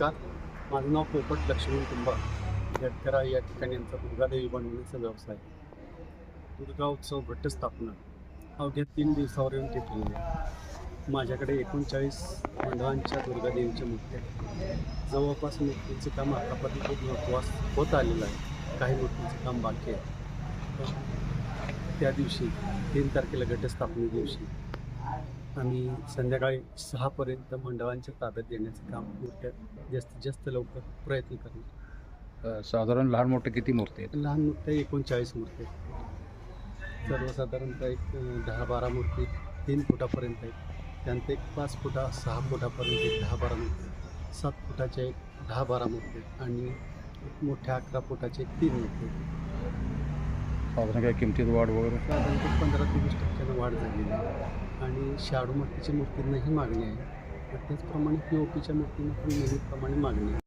नमस्कार. माझं नाव पोपट लक्ष्मण कुंभा गडकरा या ठिकाणी आमचा दुर्गादेवी बनवण्याचा व्यवसाय दुर्गा उत्सव घटस्थापना. अवघ्या तीन दिवसावर येऊन टिकलेली आहे. माझ्याकडे एकोणचाळीस मंडळांच्या दुर्गादेवीच्या मूर्त्या आहेत. जवळपास मूर्तींचं काम आतापर्यंत महत्वास होत आलेलं आहे. काही मूर्तीचं काम बाकी आहे. त्या दिवशी तीन तारखेला घटस्थापने दिवशी आम्ही संध्याकाळी सहापर्यंत मंडळांच्या ताब्यात देण्याचं काम मूर्त्या जास्तीत जास्त लवकर प्रयत्न करणार. अ, साधारण लहान मोठे किती मूर्ती आहेत? लहान मूर्त्या एकोणचाळीस मूर्ती आहेत. सर्वसाधारणतः एक अं, दहा बारा मूर्ती तीन फुटापर्यंत आहेत. त्यानंतर एक पाच फुटा सहा फुटापर्यंत एक दहा बारा मूर्ती सात फुटाच्या एक दहा बारा मूर्ती आहेत. आणि एक मोठ्या अकरा फुटाचे एक तीन मूर्ती आहेत. साधारण काही किमतीत वाढ वगैरे? साधारणतः पंधरा ते वीस टक्क्यानं वाढ झालेली आहे. आणि शाडू मातीच्या मूर्तींनाही मागणी आहे. त्याचप्रमाणे पी ओ पीच्या मूर्तींना पण नेहमीप्रमाणे मागणी आहे.